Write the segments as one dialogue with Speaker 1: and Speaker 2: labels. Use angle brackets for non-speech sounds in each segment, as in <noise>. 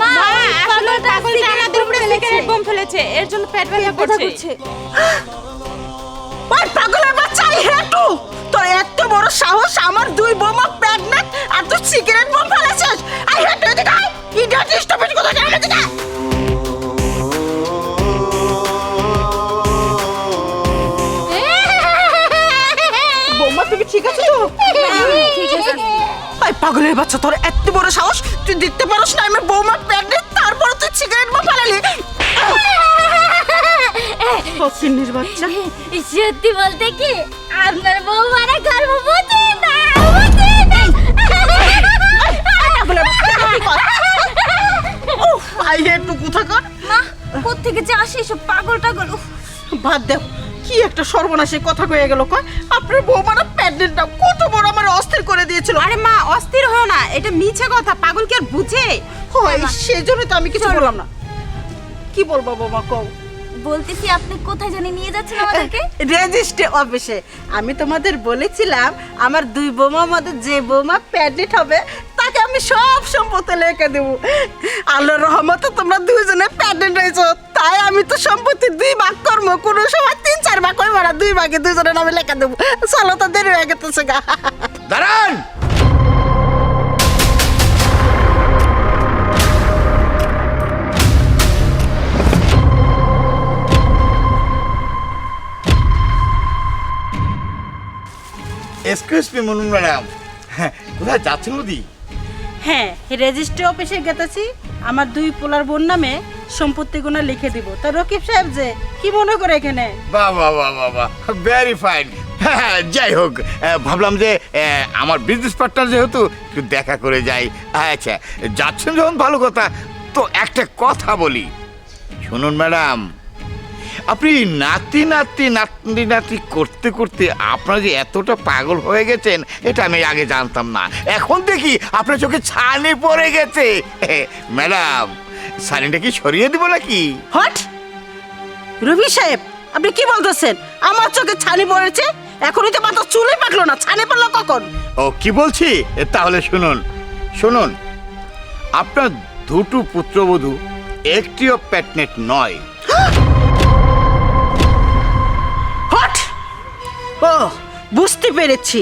Speaker 1: মা
Speaker 2: আসলে
Speaker 1: পাগলটা
Speaker 2: পাগলটা আমাদের উপরে সিগারেট বোম ফেলেছে। এর জন্য পেট ব্যথা করছে
Speaker 3: ওই পাগলের বাচ্চা এই হেটু তোর এত বড় সাহস আমার দুই বোমা প্রেগনেন্ট পাগলের বাচ্চা তোর এত বড় সাহস? তুই দেখতে পারোস না আমি বৌমা প্রেগনেন্ট তারপর তুই সিগারেট বোম ফেলালি। সিন্নির বাচ্চা।
Speaker 1: সত্যি বলতে কি আপনার বউ মানে গর্ভবতী না।
Speaker 3: পাগলের বাচ্চা কি কর উফ আই হেটু কোথাকার
Speaker 1: মা কোত্থেকে যে আসে এসব পাগল টাগল
Speaker 3: বাদ দেও কি একটা সর্বনাশী কথা কয়ে গেল কয়? আপনার বৌমারা প্যান্ডেলটা কত বড় দিয়েছিল।
Speaker 2: আরে মা অস্থির হও না এটা মিছে কথা পাগল কি আর বুঝে?
Speaker 3: হয় সেজন্য তো আমি কিছু বললাম না। কি বলব বৌমা কও?
Speaker 1: বলতেছি আপনি কোথায় জানি নিয়ে যাচ্ছেন আমাদেরকে?
Speaker 3: রেজিস্ট্রি অফিসে। আমি তোমাদের বলেছিলাম আমার দুই বৌমার মধ্যে যে বৌমা প্যান্ডেট হবে তাকে আমি সব সম্পত্তি লেখে দেবো। আল্লাহর রহমতে তোমরা দুইজনে প্যান্ডেট হয়েছো তাই আমি তো সম্পত্তি দুই ভাগ করব। কোনো সময় তিন চার ভাগ করব না দুই ভাগে দুইজনের নামে লেখা দেবো। চলো তো দেরি হয়ে গেছে গা।
Speaker 4: দাঁড়ান! এক্সকিউজ মি মনুন ম্যাডাম কোথায় যাচ্ছেন মোদি?
Speaker 3: হ্যাঁ রেজিস্ট্রি অফিসে গেতেছি। আমার দুই পোলার বোন নামে সম্পত্তিগুলো লিখে দিব। তা রকিব সাহেব যে কি মনে করে এখানে?
Speaker 4: বাহ বাহ বাহ বাহ ভেরি ফাইন <laughs> যাই হোক ভাবলাম যে আমার বিজনেস পার্টনার যেহেতু, একটু দেখা করে যাই। আচ্ছা যাচ্ছেন যখন, ভালো কথা। তো একটা কথা বলি। শুনুন ম্যাডাম, আপনি নাতি নাতি নাতি নাতি করতে করতে আপনার যে এতটা পাগল হয়ে গেছেন, এটা আমি আগে জানতাম না। এখন দেখি আপনার চোখে ছানি পড়ে গেছে। <laughs> ম্যাডাম, ছানিটা কি সরিয়ে দিব নাকি?
Speaker 3: হট! রবি সাহেব, আপনি কি বলতেছেন? আমার চোখে ছানি পড়েছে? এখনই তো মাথা চুলে পাকলো না ছানে পড়ল কখন?
Speaker 4: ও কি বলছি? তাহলে শুনুন শুনুন। আপনার দুটো পুত্রবধূ একটিও প্যাটনেট নয়।
Speaker 3: হট! ও বুঝতে পেরেছি।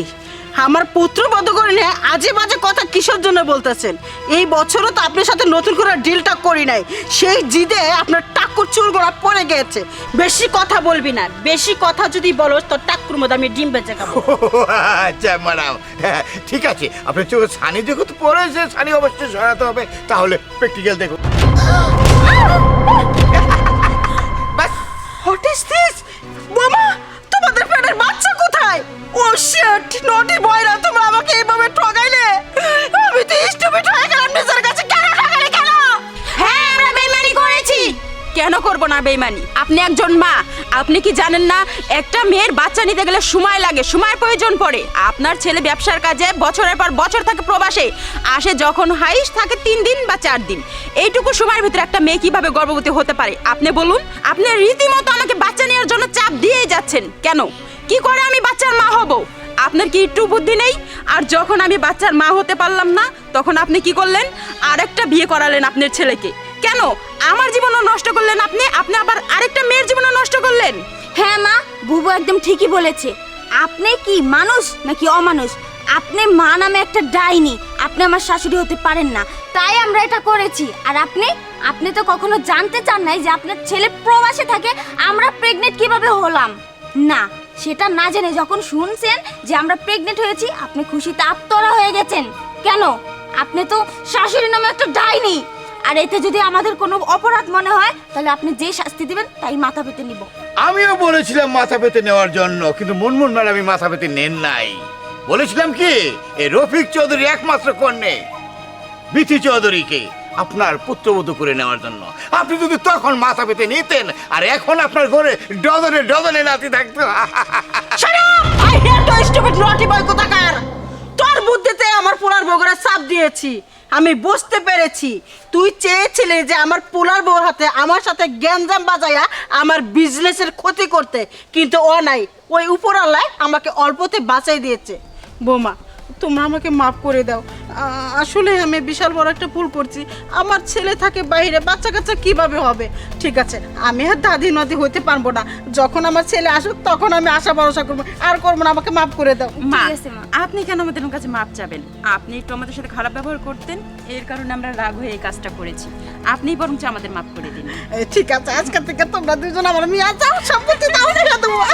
Speaker 3: আমার পুত্র বধ করে নিয়ে আজে বাজে কথা কিসের জন্য বলতেছেন? এই বছরও তো আপনার সাথে নতুন করে ডিলটা করি নাই। সেই জিদে আপনার টাকুর চুল গোড়া পড়ে গেছে। বেশি কথা বলবি না। বেশি কথা যদি বলো তো টাকুর মধ্যে আমি ডিম বেঁচে খাব। <laughs>
Speaker 4: আচ্ছা ম্যাডাম। হ্যাঁ, ঠিক আছে। আপনার চোখে ছানি যেহেতু পড়েছে ছানি অবশ্যই সরাতে হবে। তাহলে প্র্যাকটিক্যাল দেখুন ব্যাস
Speaker 3: হোয়াট ইজ দিস মামা তোমাদের পেটের বাচ্চা কোথায়? ও শিট নটি বয়রা তোমরা আমাকে এইভাবে ঠগাইলে? আমি তো স্টুপিড হয়ে কেন
Speaker 2: করব না, বেইমানি? আপনি একজন মা, আপনি কি জানেন না, একটা মেয়ের বাচ্চা নিতে গেলে সময় লাগে, সময়ের প্রয়োজন পড়ে। আপনার ছেলে ব্যবসার কাজে বছরের পর বছর থাকে প্রবাসে আসে যখন হাইস থাকে তিন দিন বা চার দিন। এইটুকু সময়ের ভিতরে একটা মেয়ে কীভাবে গর্ভবতী হতে পারে? আপনি বলুন, আপনি রীতিমতো আমাকে বাচ্চা নেওয়ার জন্য চাপ দিয়েই যাচ্ছেন। কেন? কি করে আমি বাচ্চার মা হব? আপনার কি একটু বুদ্ধি নেই? আর যখন আমি বাচ্চার মা হতে পারলাম না, তখন আপনি কি করলেন? আর একটা বিয়ে করালেন আপনার ছেলেকে। কেন? আমার জীবনও নষ্ট করলেন আপনি আপনি আবার আরেকটা মেয়ের জীবনও নষ্ট করলেন।
Speaker 1: হ্যাঁ মা, বুবু একদম ঠিকই বলেছে। আপনি কি মানুষ নাকি অমানুষ? আপনি মা নামে একটা ডাইনি, আপনি আমার শাশুড়ি হতে পারেন না। তাই আমরা এটা করেছি। আর আপনি আপনি তো কখনো জানতে চান নাই যে আপনার ছেলে প্রবাসে থাকে, আমরা প্রেগনেন্ট কীভাবে হলাম? না, সেটা না জেনে যখন শুনছেন যে আমরা প্রেগনেন্ট হয়েছি, আপনি খুশিতে আত্মরা হয়ে গেছেন। কেন? আপনি তো শাশুড়ি নামে একটা ডাইনি। আর এতে যদি আমাদের কোনো অপরাধ মনে হয় তাহলে আপনি যে শাস্তি দিবেন তাই মাথা পেতে নিব।
Speaker 4: আমিও বলেছিলাম মাথা পেতে নেওয়ার জন্য কিন্তু মুনমুন ম্যাডামই মাথা পেতে নেন নাই। বলেছিলাম কি? এই রফিক চৌধুরী একমাত্র কন্যে বিথি চৌধুরীকে আপনার পুত্রবধূ করে নেওয়ার জন্য। আপনি যদি তখন মাথা পেতে নিতেন আর এখন আপনার ঘরে ডজনে ডজনে নাতি থাকতো।
Speaker 3: তোর বুদ্ধিতে আমার পোলার বগুড়া চাপ দিয়েছি। আমি বুঝতে পেরেছি। তুই চেয়েছিলি যে আমার পোলার বউর হাতে আমার সাথে গ্যাঞ্জাম বাজাইয়া আমার বিজনেসের ক্ষতি করতে, কিন্তু ও নাই। ওই উপরালায় আমাকে অল্পতে বাঁচাই দিয়েছে। বোমা তোমরা আমাকে মাফ করে দাও। আসলে আমি বিশাল বড় একটা ভুল করছি। আমার ছেলে থাকে বাইরে বাচ্চা কাচ্চা কীভাবে হবে? ঠিক আছে আমি আর দাদি নাদি হইতে পারব না। যখন আমার ছেলে আসুক তখন আমি আশা ভরসা করব। আর করব না আমাকে মাফ করে দাও।
Speaker 2: মা আপনি কেন আমাদের কাছে মাপ চাবেন? আপনি একটু আমাদের সাথে খারাপ ব্যবহার করতেন এর কারণে আমরা রাগ হয়ে এই কাজটা করেছি। আপনিই বরঞ্চ আমাদের মাফ করে দিন।
Speaker 3: ঠিক আছে আজকে থেকে তোমরা দুজন আমার মেয়ে যাও সম্পত্তি দিয়ে দেবো <laughs>